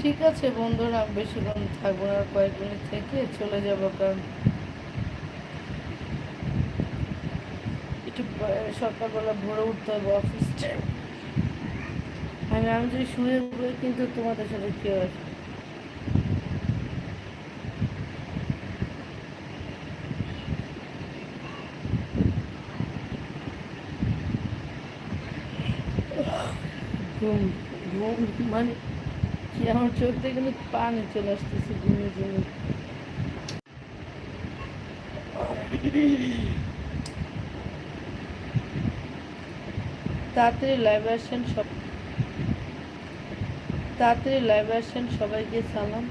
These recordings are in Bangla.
ঠিক আছে বন্ধুরা বেশিক্ষণ থাকব না কয়েক মিনিট থেকে চলে যাব, কারণ একটু সকালবেলা ভোরে উঠতে হবে অফিস টাইম আমি আমি যদি শুয়ে পড়ি কিন্তু তোমাদের সাথে কেউ আসবে ঘুম ঘুম মানে কি আমার চোখ থেকে কিন্তু পানি চলে আসতেছে ঘুমের জন্য তাড়াতাড়ি লাইভ আসেন সব তাড়াতাড়ি লাইভ আসেন সবাইকে সালাম।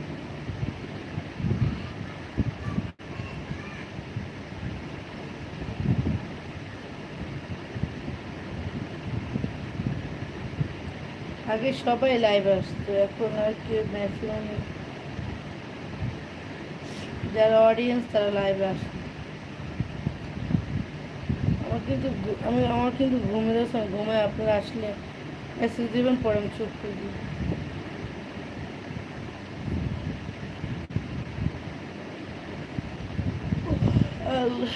আগে সবাই লাইভ আসতো, এখন আর কি ম্যাক্সিমাম যারা অডিয়েন্স তারা লাইভে আসে। আমার কিন্তু আমি আমার কিন্তু ঘুমের সময় ঘুমায় আপনারা আসলে মেসেজ দেবেন, পরে আমি চুপ করে আল্লাহ।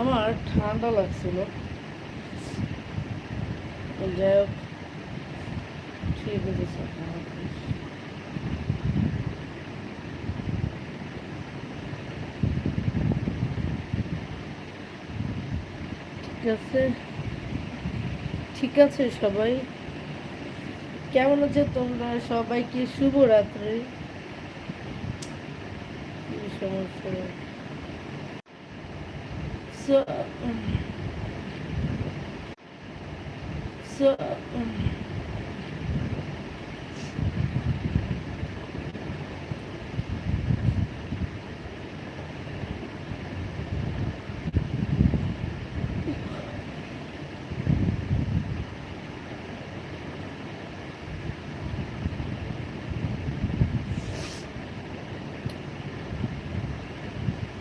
আমার ঠান্ডা লাগছিল। ঠিক আছে ঠিক আছে। সবাই। কেমন আছে তোমরা? সবাইকে শুভরাত্রি। সমস্যা? So, so,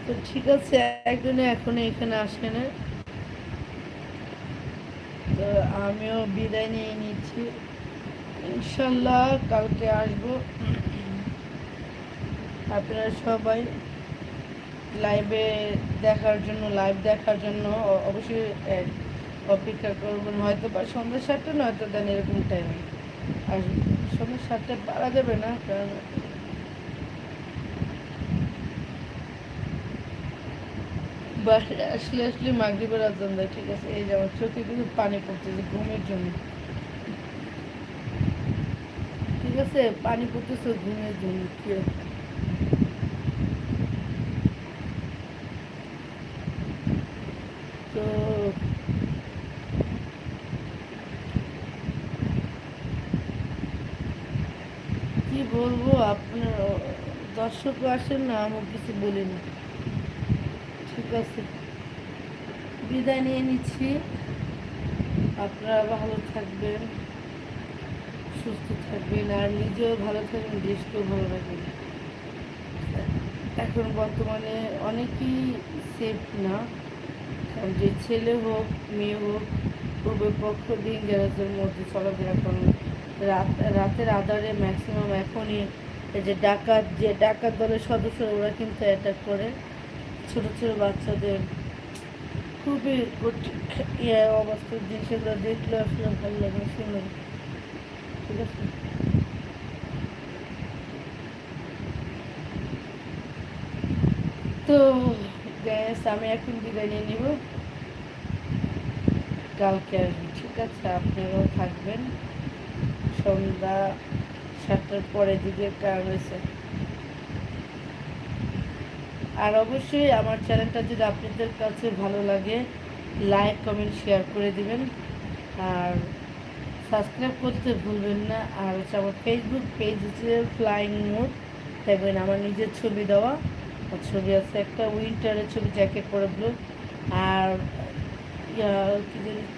তো ঠিক আছে একজনে এখনও এখানে আসে না। তো আমিও বিদায় নিয়ে নিচ্ছি। ইনশাল্লাহ কালকে আসব। আপনারা সবাই লাইভে দেখার জন্য লাইভ দেখার জন্য অবশ্যই অপেক্ষা করবেন। হয়তো বা সন্ধ্যা সাতটা নয়তো দেন এরকম টাইমে আর সন্ধ্যা সাতটায় পারা যাবে না, কারণ বাসায় আসলে আসলে মাগরিবের আজান দেয় ঠিক আছে, এই যে আমার চোখে কিন্তু পানি পড়তেছে, ঘুমের জন্য ঠিক আছে, পানি পড়তেছে ঘুমের জন্য কি। তো কি বলব, আপনার, দর্শকও আসেন না, আমি কিছু বলি না ঠিক আছে বিদায় নিয়ে নিচ্ছি। আপনারা ভালো থাকবেন, সুস্থ থাকবেন, আর নিজেও ভালো থাকবেন, দেশকেও ভালো রাখবেন। এখন বর্তমানে অনেকেই সেফ না। কারণ যে ছেলে হোক, মেয়ে হোক পূর্বের পক্ষ দিন গ্যারেজের মধ্যে চলাফেরা করেন। রাত, রাতের আধারে ম্যাক্সিমাম এখনই যে ডাকাত যে ডাকাত দলের সদস্যরা, ওরা কিন্তু অ্যাটাক করে। ছোট ছোট বাচ্চাদের খুবই ইয়ে অবস্থার দিন সেগুলো দেখলে আসলে ভালো লাগে শুনে ঠিক আছে? তো গ্যাস আমি এখন বিদায় নিয়ে নিব। কালকে আসব, ঠিক আছে? আপনারাও থাকবেন। সন্ধ্যা সাতটার পরের দিকে কারণ হয়েছে। আর অবশ্যই আমার চ্যানেলটা যদি আপনাদের কাছে ভালো লাগে, লাইক, কমেন্ট, শেয়ার করে দিবেন। আর সাবস্ক্রাইব করতে ভুলবেন না। আর হচ্ছে আমার ফেসবুক পেজ হচ্ছে ফ্লাইং মোড দেখবেন আমার নিজের ছবি দেওয়া। আর ছবি আছে একটা উইন্টারের ছবি জ্যাকেট পরে ব্লু আর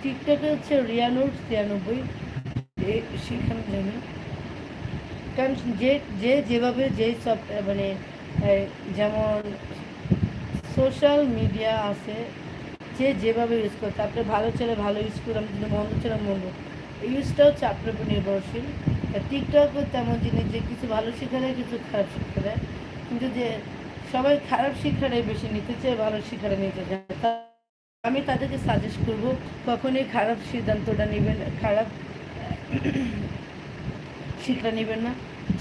টিকটকে হচ্ছে রিয়ানোর ছিয়ানব্বই এ- সেখানে কারণ যে যেভাবে যেই সব মানে যেমন সোশ্যাল মিডিয়া আছে, যে যেভাবে ইউজ করতে, আপনি ভালো ছেলে, ভালো ইউজ করলাম কিন্তু মন্দ ছেলে মন্দ ইউজটা হচ্ছে আপনার উপর নির্ভরশীল। টিকটকও তেমন জিনিস যে কিছু ভালো শিক্ষা দেয় কিছু খারাপ শিক্ষা দেয় কিন্তু যে সবাই খারাপ শিক্ষাটাই বেশি নিতে চায়, ভালো শিক্ষাটা নিতে চায়। আমি তাদেরকে সাজেস্ট করব, কখনই খারাপ সিদ্ধান্তটা নেবেন খারাপ শিক্ষা নেবেন না।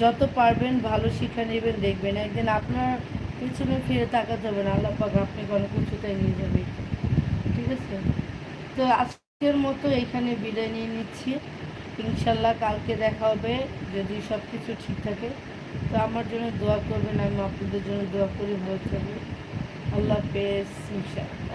যত পারবেন ভালো শিক্ষা নেবেন, দেখবেন। একদিন আপনার পিছনে ফিরে তাকাতে হবে না। আল্লাহ পাক আপনাকে অনেক উচ্চতায় নিয়ে যাবে। ঠিক আছে? তো আজকের মতো এখানে বিদায় নিয়ে নিচ্ছি। ইনশাল্লাহ কালকে দেখা হবে, যদি সব কিছু ঠিক থাকে। তো আমার জন্য দোয়া করবেন, আমি আপনাদের জন্য দোয়া করি। ভালো থাকবে আল্লাহ হাফেজ ইনশাল্লাহ